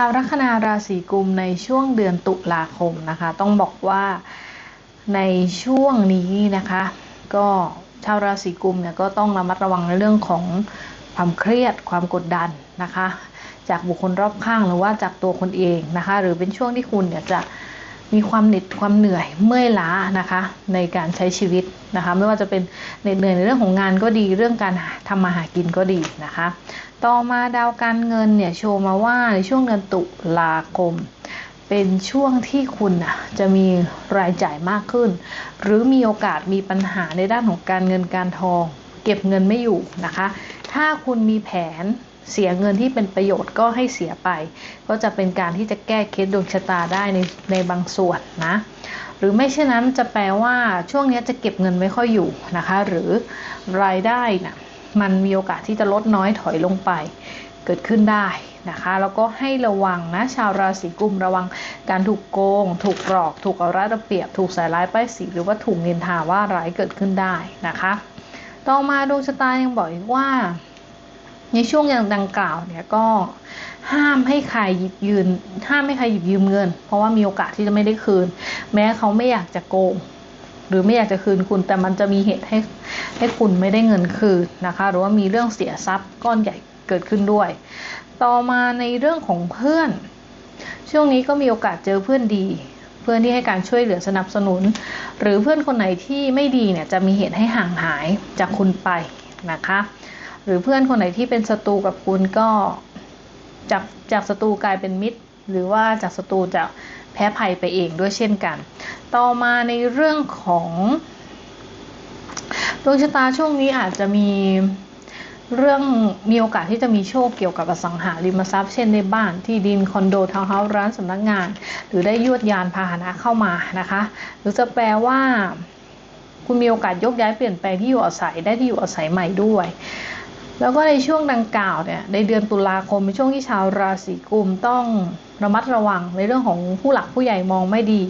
าวลัคนาราศีกุมในช่วงเดือนตุลาคมนะคะ ต้องบอกว่าในช่วงนี้นะคะ ก็ชาวราศีกุมเนี่ยก็ต้องระมัดระวังในเรื่องของความเครียดความกดดันนะคะ จากบุคคลรอบข้างหรือว่าจากตัวคนเองนะคะ หรือเป็นช่วงที่คุณเนี่ยจะมีความเหน็ดความเหนื่อยเมื่อยล้านะคะ ในการใช้ชีวิตนะคะ ไม่ว่าจะเป็นเหน็ดเหนื่อยในเรื่องของงานก็ดีเรื่องการทำมาหากินก็ดีนะคะ ต่อมาดาวการเงินเนี่ยโชว์มาว่าในช่วงเดือนตุลาคม เป็นช่วงที่คุณจะมีรายจ่ายมากขึ้น หรือมีโอกาสมีปัญหาในด้านของการเงินการทอง เก็บเงินไม่อยู่นะคะ ถ้าคุณมีแผนเสียเงินที่เป็นประโยชน์ก็ให้เสียไป ก็จะเป็นการที่จะแก้เคล็ดดวงชะตาได้ในในบางส่วนนะ หรือไม่เช่นนั้นจะแปลว่าช่วงนี้จะเก็บเงินไม่ค่อยอยู่นะคะ หรือรายได้นะ่ะ มันมีโอกาสที่จะลดน้อยถอยลงไป เกิดขึ้นได้นะคะ แล้วก็ให้ระวังนะชาวราศีกุมระวังการถูกโกง ถูกหลอก ถูกเอารัดเอาเปรียบ ถูกสายร้ายป้ายสีหรือว่าถูกนินทาว่าร้ายเกิดขึ้นได้นะคะ ต่อมาดวงชะตายังบอกอีกว่า ในช่วงอย่างดังกล่าวเนี่ยก็ห้ามให้ใครหยิบยืนห้ามให้ใครหยิบยืมเงิน เพราะว่ามีโอกาสที่จะไม่ได้คืน แม้เขาไม่อยากจะโกง หรือไม่อยากจะคืนคุณแต่มันจะมีเหตุให้ให้คุณไม่ได้เงินคืนนะคะ หรือว่ามีเรื่องเสียทรัพย์ก้อนใหญ่เกิดขึ้นด้วย ต่อมาในเรื่องของเพื่อน ช่วงนี้ก็มีโอกาสเจอเพื่อนดี เพื่อนที่ให้การช่วยเหลือสนับสนุน หรือเพื่อนคนไหนที่ไม่ดีเนี่ยจะมีเหตุให้ห่างหายจากคุณไปนะคะ หรือเพื่อนคนไหนที่เป็นศัตรูกับคุณก็จากจากศัตรูกลายเป็นมิตร หรือว่าจากศัตรูจะ พ้ภัยไปเองด้วยเช่นกัน ต่อมาในเรื่องของดวงชะตาช่วงนี้อาจจะมีเรื่องมีโอกาสที่จะมีโชคเกี่ยวกับอสังหาริมทรัพย์เช่นในบ้านที่ดินคอนโดทาวน์เฮาส์ร้านสำนักงาน หรือได้ยวดยานพาหนะเข้ามานะคะ หรือจะแปลว่า คุณมีโอกาสยกย้ายเปลี่ยนแปลงที่อยู่อาศัยได้ที่อยู่อาศัยใหม่ด้วย แล้วก็ในช่วงดังกล่าวเนี่ยในเดือนตุลาคมเป็นช่วงที่ชาวราศีกุมต้อง ระมัดระวังในเรื่องของผู้หลักผู้ใหญ่มองไม่ดี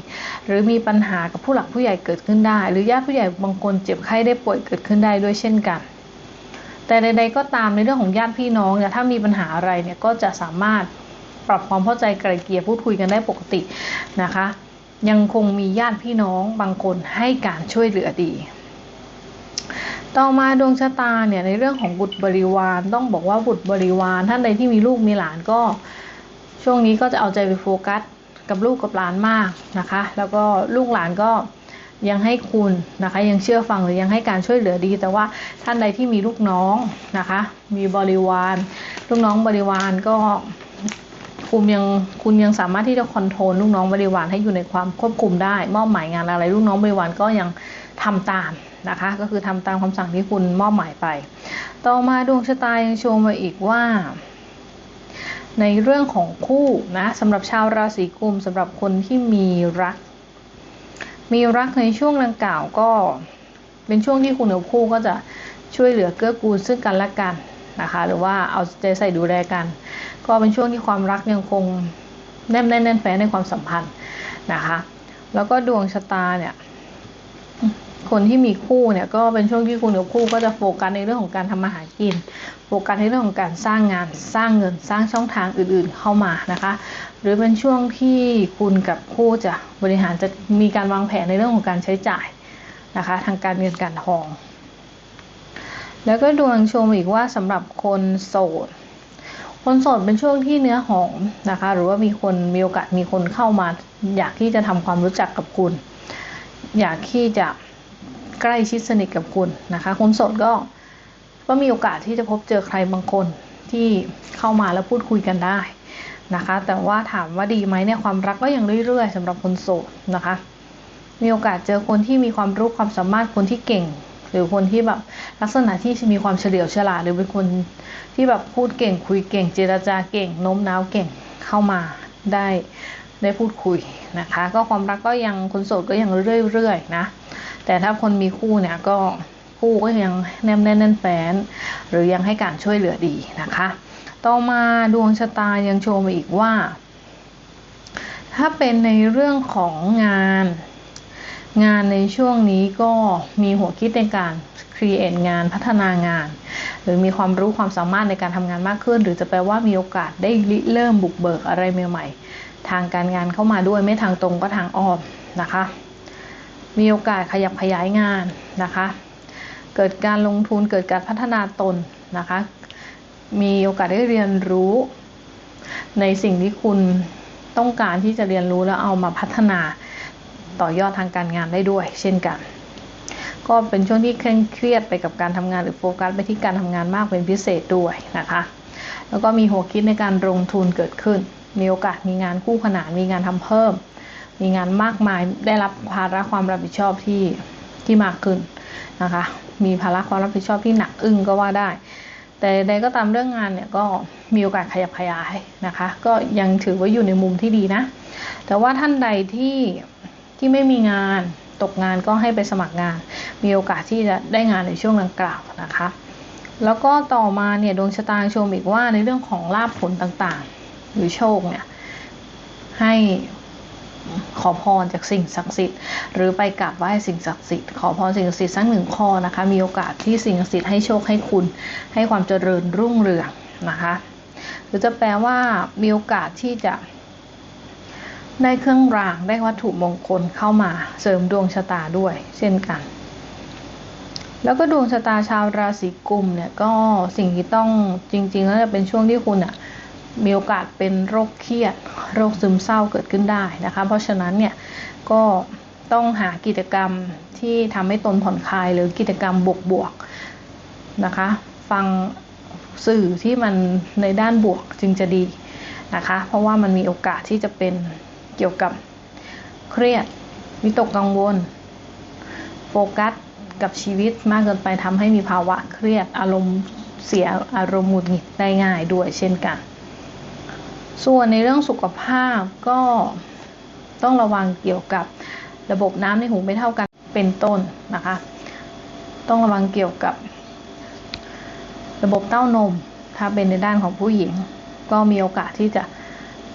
หรือมีปัญหากับผู้หลักผู้ใหญ่เกิดขึ้นได้ หรือญาติผู้ใหญ่บางคนเจ็บไข้ได้ป่วยเกิดขึ้นได้ด้วยเช่นกัน แต่ใด ๆ ก็ตามในเรื่องของญาติพี่น้องเนี่ยถ้ามีปัญหาอะไรเนี่ยก็จะสามารถปรับความเข้าใจไกลเกลี่ยพูดคุยกันได้ปกตินะคะ ยังคงมีญาติพี่น้องบางคนให้การช่วยเหลือดีต่อมาดวงชะตาเนี่ยในเรื่องของบุตรบริวารต้องบอกว่าบุตรบริวารท่านใดที่มีลูกมีหลานก็ ช่วงนี้ก็จะเอาใจไปโฟกัสกับลูกกับหลานมากนะคะ แล้วก็ลูกหลานก็ยังให้คุณนะคะยังเชื่อฟังหรือยังให้การช่วยเหลือดี แต่ว่าท่านใดที่มีลูกน้องนะคะ มีบริวารลูกน้องบริวารก็คุณยังคุณยังสามารถที่จะคอนโทรลลูกน้องบริวารให้อยู่ในความควบคุมได้ มอบหมายงานอะไร ลูกน้องบริวารก็ยังทำตามนะคะ ก็คือทำตามคำสั่งที่คุณมอบหมายไป ต่อมาดวงชะตายังโชว์มาอีกว่า ในเรื่องของคู่นะสำหรับชาวราศีกุมสำหรับคนที่มีรัก มีรักในช่วงดังกล่าวก็เป็นช่วงที่คุณกับคู่ก็จะช่วยเหลือเกื้อกูลซึ่งกันและกันนะคะหรือว่าเอาใจใส่ดูแลกัน ก็เป็นช่วงที่ความรักยังคงแน่นแน่นแน่นแฟ้ในความสัมพันธ์นะคะ แล้วก็ดวงชะตาเนี่ยคนที่มีคู่เนี่ยก็เป็นช่วงที่คุณกับคู่ก็จะโฟกัสในเรื่องของการทำมาหากิน โฟกัสในเรื่องของการสร้างงานสร้างเงินสร้างช่องทางอื่นๆเข้ามานะคะ หรือเป็นช่วงที่คุณกับคู่จะบริหารจะมีการวางแผนในเรื่องของการใช้จ่ายนะคะ ทางการเงินการทอง แล้วก็ดวงชมอีกว่าสำหรับคนโสดคนโสดเป็นช่วงที่เนื้อหอมนะคะ หรือว่ามีคนมีโอกาสมีคนเข้ามา อยากที่จะทำความรู้จักกับคุณ อยากที่จะใกล้ชิดสนิทกับคุณนะคะ คนโสดก็ ก็มีโอกาสที่จะพบเจอใครบางคนที่เข้ามาแล้วพูดคุยกันได้นะคะ แต่ว่าถามว่าดีไหมเนี่ยความรักก็ยังเรื่อย ๆสำหรับคนโสดนะคะ มีโอกาสเจอคนที่มีความรู้ความสามารถคนที่เก่ง หรือคนที่แบบลักษณะที่มีความเฉลียวฉลาดหรือเป็นคนที่แบบพูดเก่ง คุยเก่ง เจรจาเก่งโน้มน้าวเก่งเข้ามาได้ได้พูดคุยนะคะ ก็ความรักก็ยังคนโสดก็ยังเรื่อยๆนะ แต่ถ้าคนมีคู่เนี่ยก็ คู่ก็ยังแนมแน่นแน่นแฟน หรือยังให้การช่วยเหลือดีนะคะ ต่อมาดวงชะตายังโชว์มาอีกว่า ถ้าเป็นในเรื่องของงาน งานในช่วงนี้ก็มีหัวคิดในการ create งานพัฒนางาน หรือมีความรู้ความสามารถในการทำงานมากขึ้น หรือจะแปลว่ามีโอกาสได้ริเริ่มบุกเบิกอะไรใหม่ๆ ทางการงานเข้ามาด้วยไม่ทางตรงก็ทางอ้อมนะคะ มีโอกาสขยับขยายงานนะคะ เกิดการลงทุนเกิดการพัฒนาตนนะคะ มีโอกาสได้เรียนรู้ในสิ่งที่คุณต้องการที่จะเรียนรู้แล้วเอามาพัฒนาต่อยอดทางการงานได้ด้วย เช่นกัน ก็เป็นช่วงที่เคร่งเครียดไปกับการทำงานหรือโฟกัสไปที่การทำงานมากเป็นพิเศษด้วยนะคะ แล้วก็มีหัวคิดในการลงทุนเกิดขึ้น มีโอกาสมีงานคู่ขนานมีงานทำเพิ่ม มีงานมากมายได้รับภาระความรับผิดชอบที่ที่มากขึ้น นะคะ มีภาระความรับผิดชอบที่หนักอึ้งก็ว่าได้ แต่ใดก็ตามเรื่องงานเนี่ยก็มีโอกาสขยับขยายนะคะ ก็ยังถือว่าอยู่ในมุมที่ดีนะ แต่ว่าท่านใดที่ที่ไม่มีงานตกงานก็ให้ไปสมัครงาน มีโอกาสที่จะได้งานในช่วงดังกล่าวนะคะ แล้วก็ต่อมาเนี่ยดวงชะตาชมอีกว่าในเรื่องของลาภผลต่างๆ หรือโชคเนี่ยให้ ขอพรจากสิ่งศักดิ์สิทธิ์หรือไปกราบไหว้สิ่งศักดิ์สิทธิ์ขอพรสิ่งศักดิ์สิทธิ์สักหนึ่งข้อนะคะ มีโอกาสที่สิ่งศักดิ์สิทธิ์ให้โชคให้คุณ ให้ความเจริญรุ่งเรืองนะคะ หรือจะแปลว่ามีโอกาสที่จะ ได้เครื่องรางได้วัตถุมงคลเข้ามาเสริมดวงชะตาด้วย เช่นกัน แล้วก็ดวงชะตาชาวราศีกุมเนี่ยก็สิ่งที่ต้องจริงๆแล้วจะเป็นช่วงที่คุณอะ มีโอกาสเป็นโรคเครียด โรคซึมเศร้าเกิดขึ้นได้นะคะ เพราะฉะนั้นเนี่ยก็ต้องหากิจกรรมที่ทำให้ตนผ่อนคลายหรือกิจกรรมบวกๆนะคะ ฟังสื่อที่มันในด้านบวกจึงจะดีนะคะ เพราะว่ามันมีโอกาสที่จะเป็นเกี่ยวกับเครียดวิตกกังวล โฟกัสกับชีวิตมากเกินไปทำให้มีภาวะเครียดอารมณ์เสียอารมณ์หงุดหงิดได้ง่ายด้วยเช่นกัน ส่วนในเรื่องสุขภาพก็ต้องระวังเกี่ยวกับระบบน้ำในหูไม่เท่ากันเป็นต้นนะคะ ต้องระวังเกี่ยวกับ ระบบเต้านม ถ้าเป็นในด้านของผู้หญิง ก็มีโอกาสที่จะ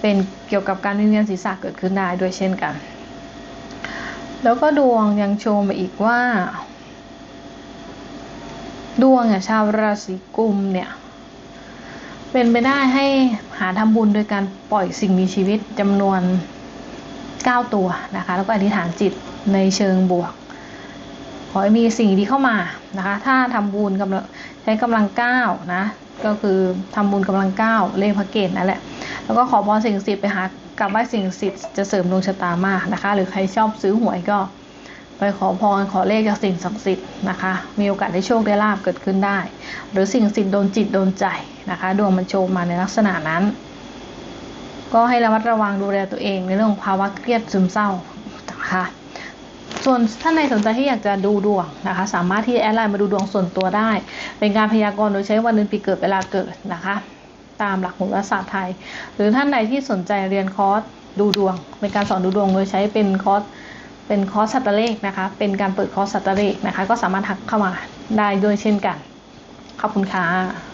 เป็นเกี่ยวกับการวิงเวียนศีรษะเกิดขึ้นได้ด้วยเช่นกัน แล้วก็ดวงยังโชว์มาอีกว่า ดวงเนี่ยชาวราศีกุมเนี่ย เป็นไปได้ให้หาทำบุญโดยการปล่อยสิ่งมีชีวิตจำนวน 9 ตัวนะคะ แล้วก็อธิษฐานจิตในเชิงบวก ขอให้มีสิ่งดีเข้ามานะคะ ถ้าทำบุญกำลังใช้กำลังก้านะก็คือทำบุญกำลังก้าเลขพระเกตนั่นแหละ แล้วก็ขอพรสิ่งศักดิ์สิทธิ์ไปหากลับไหว้สิ่งศักดิ์สิทธิ์จะเสริมดวงชะตามากนะคะ หรือใครชอบซื้อหวยก็ ไปขอพรขอเลขจากสิ่งศักดิ์สิทธิ์นะคะ มีโอกาสได้โชคได้ลาบเกิดขึ้นได้ หรือสิ่งศักดิ์สิทธิ์โดนจิตโดนใจนะคะ ดวงมันโชว์มาในลักษณะนั้น ก็ให้ระมัดระวังดูแลตัวเองในเรื่องของภาวะเครียดซึมเศร้านะคะส่วนท่านใดสนใจที่อยากจะดูดวงนะคะ สามารถที่แอดไลน์มาดูดวงส่วนตัวได้ เป็นการพยากรณ์โดยใช้วันเดือนปีเกิดเวลาเกิดนะคะ ตามหลักโหราศาสตร์ไทย หรือท่านใดที่สนใจเรียนคอร์สดูดวง เป็นการสอนดูดวงโดยใช้เป็นคอร์ส เป็นคอร์สสัตว์เลขนะคะ เป็นการเปิดคอร์สสัตว์เลขนะคะ ก็สามารถทักเข้ามาได้ด้วยเช่นกัน ขอบคุณค่ะ